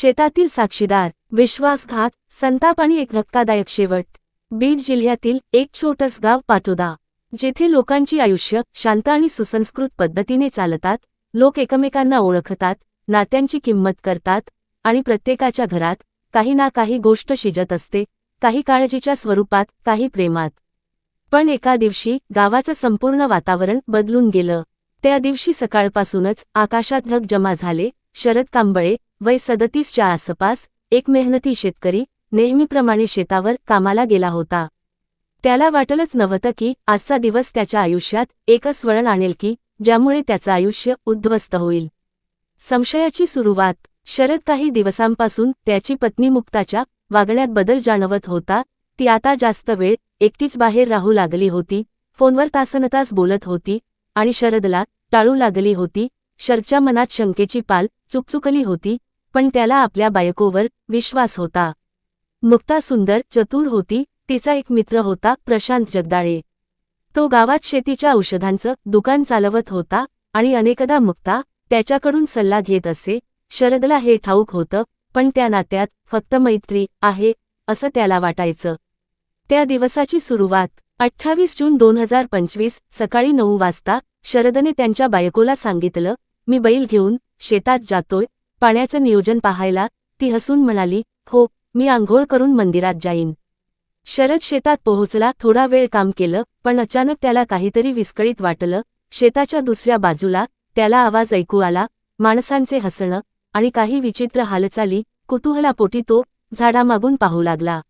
शेतातील साक्षीदार विश्वासघात संताप आणि एक धक्कादायक शेवट. बीड जिल्ह्यातील एक छोटस गाव पाटोदा जेथे लोकांची आयुष्य शांत आणि सुसंस्कृत पद्धतीने चालतात लोक एकमेकांना ओळखतात नात्यांची किंमत करतात आणि प्रत्येकाच्या घरात काही ना काही गोष्ट शिजत असते काही काळजीच्या स्वरूपात काही प्रेमात. पण एका दिवशी गावाचं संपूर्ण वातावरण बदलून गेलं. त्या दिवशी सकाळपासूनच आकाशात ढग जमा झाले शरद कांबळे वय सदतीसच्या आसपास एक मेहनती शेतकरी नेहमीप्रमाणे शेतावर कामाला गेला होता. त्याला वाटलंच नव्हतं की आजचा दिवस त्याच्या आयुष्यात एकच वळण आणेल की ज्यामुळे त्याचं आयुष्य उद्ध्वस्त होईल. संशयाची सुरुवात शरद काही दिवसांपासून त्याची पत्नी मुक्ताच्या वागण्यात बदल जाणवत होता ती आता जास्त वेळ एकटीच बाहेर राहू लागली होती फोनवर तासनतास बोलत होती आणि शरदला टाळू लागली होती. शरच्या मनात शंकेची पाल चुकचुकली होती पण त्याला आपल्या बायकोवर विश्वास होता. मुक्ता सुंदर चतुर होती तिचा एक मित्र होता प्रशांत जगदाळे. तो गावात शेतीच्या औषधांचं दुकान चालवत होता आणि अनेकदा मुक्ता त्याच्याकडून सल्ला घेत असे. शरदला हे ठाऊक होतं पण त्या नात्यात फक्त मैत्री आहे असं त्याला वाटायचं. त्या दिवसाची सुरुवात अठ्ठावीस जून दोन हजार पंचवीस सकाळी नऊ वाजता शरदने त्यांच्या बायकोला सांगितलं मी बैल घेऊन शेतात जातोय पाण्याचं नियोजन पाहायला. ती हसून म्हणाली हो मी आंघोळ करून मंदिरात जाईन. शरद शेतात पोहोचला थोडा वेळ काम केलं पण अचानक त्याला काहीतरी विस्कळीत वाटलं. शेताच्या दुसऱ्या बाजूला त्याला आवाज ऐकू आला माणसांचे हसणं आणि काही विचित्र हालचाली कुतूहलापोटी तो झाडामागून पाहू लागला.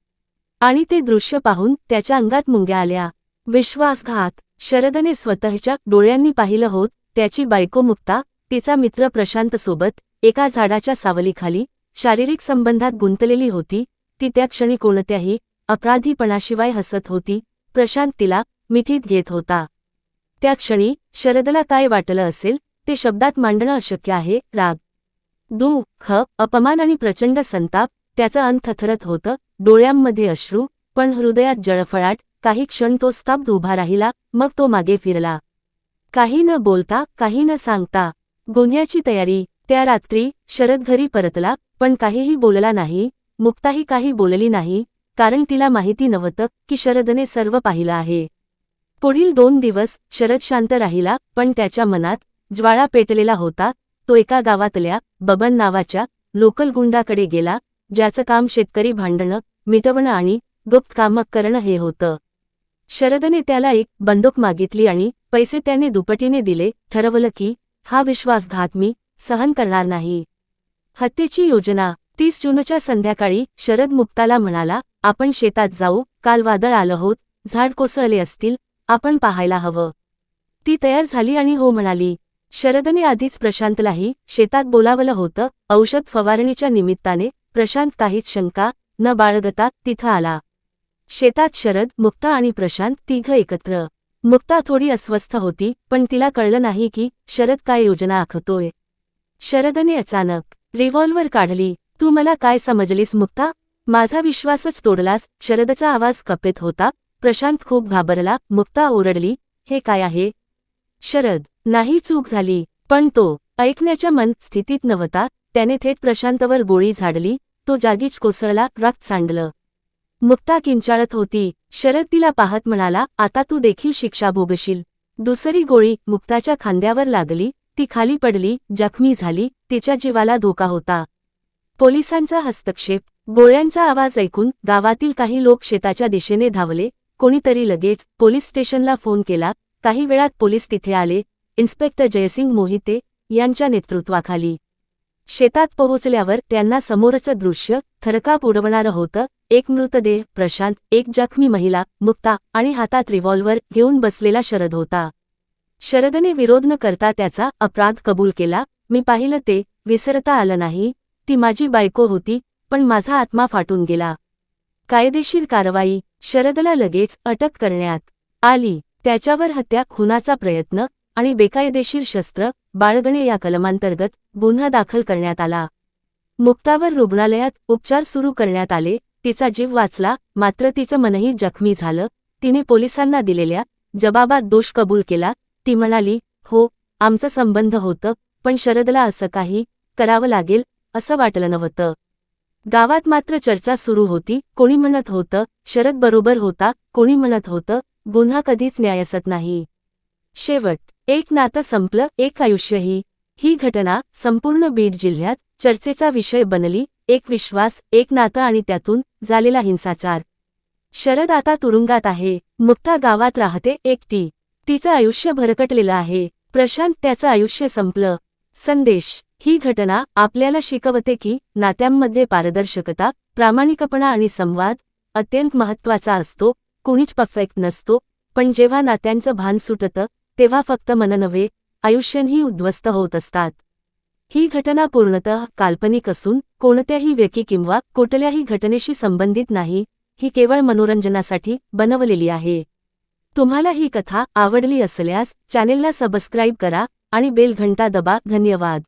आणि ते दृश्य पाहून त्याच्या अंगात मुंग्या आल्या. विश्वासघात. शरदने स्वतःच्या डोळ्यांनी पाहिलं होत त्याची बायको मुक्ता तिचा मित्र प्रशांत सोबत एका झाडाच्या सावलीखाली शारीरिक संबंधात गुंतलेली होती. ती त्या क्षणी कोणत्याही अपराधीपणाशिवाय हसत होती. प्रशांत तिला मिठीत घेत होता. त्या क्षणी शरदला काय वाटलं असेल ते शब्दात मांडणं अशक्य आहे. राग. दुःख अपमान आणि प्रचंड संताप त्याचं अंत थरथरत होतं. डोळ्यांमध्ये अश्रू पण हृदयात जळफळाट काही क्षण तो स्तब्ध उभा राहिला मग तो मागे फिरला. काही न बोलता काही न सांगता. गुन्ह्याची तयारी त्या रात्री शरद घरी परतला पण काहीही बोलला नाही मुक्ताही काही बोलली नाही कारण तिला माहिती नव्हतं की शरदने सर्व पाहिलं आहे. पुढील दोन दिवस शरद शांत राहिला पण त्याच्या मनात ज्वाळा पेटलेला होता. तो एका गावातल्या बबन नावाच्या लोकल गुंडाकडे गेला ज्याचं काम शेतकरी भांडणं मिटवणं आणि गुप्त कामक करणं हे होतं. शरदने त्याला एक बंदूक मागितली आणि पैसे त्याने दुपटीने दिले ठरवलं की हा विश्वासघात मी सहन करणार नाही. हत्येची योजना तीस जूनच्या संध्याकाळी शरद मुक्ताला म्हणाला आपण शेतात जाऊ काल वादळ आलं होत झाड कोसळले असतील आपण पाहायला हवं. ती तयार झाली आणि हो म्हणाली शरदने आधीच प्रशांतलाही शेतात बोलावलं होतं औषध फवारणीच्या निमित्ताने प्रशांत काहीच शंका न बाळगता तिथं आला. शेतात शरद मुक्ता आणि प्रशांत तिघं एकत्र. मुक्ता थोडी अस्वस्थ होती पण तिला कळलं नाही की शरद काय योजना आखतोय. शरदने अचानक रिव्हॉल्वर काढली. तू मला काय समजलीस मुक्ता? माझा विश्वासच तोडलास. शरदचा आवाज कपेत होता. प्रशांत खूप घाबरला. मुक्ता ओरडली हे काय आहे? शरद नाही चूक झाली. पण तो ऐकण्याच्या मन स्थितीत नव्हता. त्याने थेट प्रशांतवर गोळी झाडली तो जागीच कोसळला रक्त सांडलं. मुक्ता किंचाळत होती. शरद तिला पाहत म्हणाला आता तू देखील शिक्षा भोगशील. दुसरी गोळी मुक्ताच्या खांद्यावर लागली ती खाली पडली जखमी झाली तिच्या जीवाला धोका होता. पोलिसांचा हस्तक्षेप. गोळ्यांचा आवाज ऐकून गावातील काही लोक शेताच्या दिशेने धावले. कोणीतरी लगेच पोलीस स्टेशनला फोन केला. काही वेळात पोलीस तिथे आले. इन्स्पेक्टर जयसिंग मोहिते यांच्या नेतृत्वाखाली. शेतात पोहोचल्यावर त्यांना समोरचं दृश्य थरकाप उडवणारं होतं. एक मृतदेह प्रशांत एक जखमी महिला मुक्ता आणि हातात रिव्हॉल्वर घेऊन बसलेला शरद होता. शरदने विरोध न करता त्याचा अपराध कबूल केला. मी पाहिलं ते विसरता आलं नाही. ती माझी बायको होती पण माझा आत्मा फाटून गेला. कायदेशीर कारवाई. शरदला लगेच अटक करण्यात आली. त्याच्यावर हत्या खुनाचा प्रयत्न आणि बेकायदेशीर शस्त्र बाळगणे या कलमांतर्गत गुन्हा दाखल करण्यात आला. मुक्तावर रुग्णालयात उपचार सुरू करण्यात आले. तिचा जीव वाचला. मात्र तिचं मनही जखमी झालं. तिने पोलिसांना दिलेल्या जबाबात दोष कबूल केला. ती म्हणाली हो आमचं संबंध होतं पण शरदला असं काही करावं लागेल असं वाटलं नव्हतं. गावात मात्र चर्चा सुरू होती. कोणी म्हणत होतं शरद बरोबर होता. कोणी म्हणत होतं गुन्हा कधीच न्यायसत नाही. शेवट एक नातं संपलं एक आयुष्यही. ही घटना संपूर्ण बीड जिल्ह्यात चर्चेचा विषय बनली एक विश्वास एक नातं आणि त्यातून झालेला हिंसाचार. शरद आता तुरुंगात आहे मुक्ता गावात राहते एकटी तिचं आयुष्य भरकटलेलं आहे प्रशांत त्याचं आयुष्य संपलं. संदेश ही घटना आपल्याला शिकवते की नात्यांमध्ये पारदर्शकता प्रामाणिकपणा आणि संवाद अत्यंत महत्त्वाचा असतो कुणीच परफेक्ट नसतो पण जेव्हा नात्यांचं भान सुटतं तेव्हा फक्त मन नव्हे आयुष्यही उद्ध्वस्त होत असतात. ही घटना पूर्णतः काल्पनिक असून कोणत्याही व्यक्ती किंवा कुठल्याही घटनेशी संबंधित नाही ही केवळ मनोरंजनासाठी बनवलेली आहे. तुम्हाला ही कथा आवडली असल्यास चॅनेलला सबस्क्राईब करा आणि बेल घंटा दबा. धन्यवाद.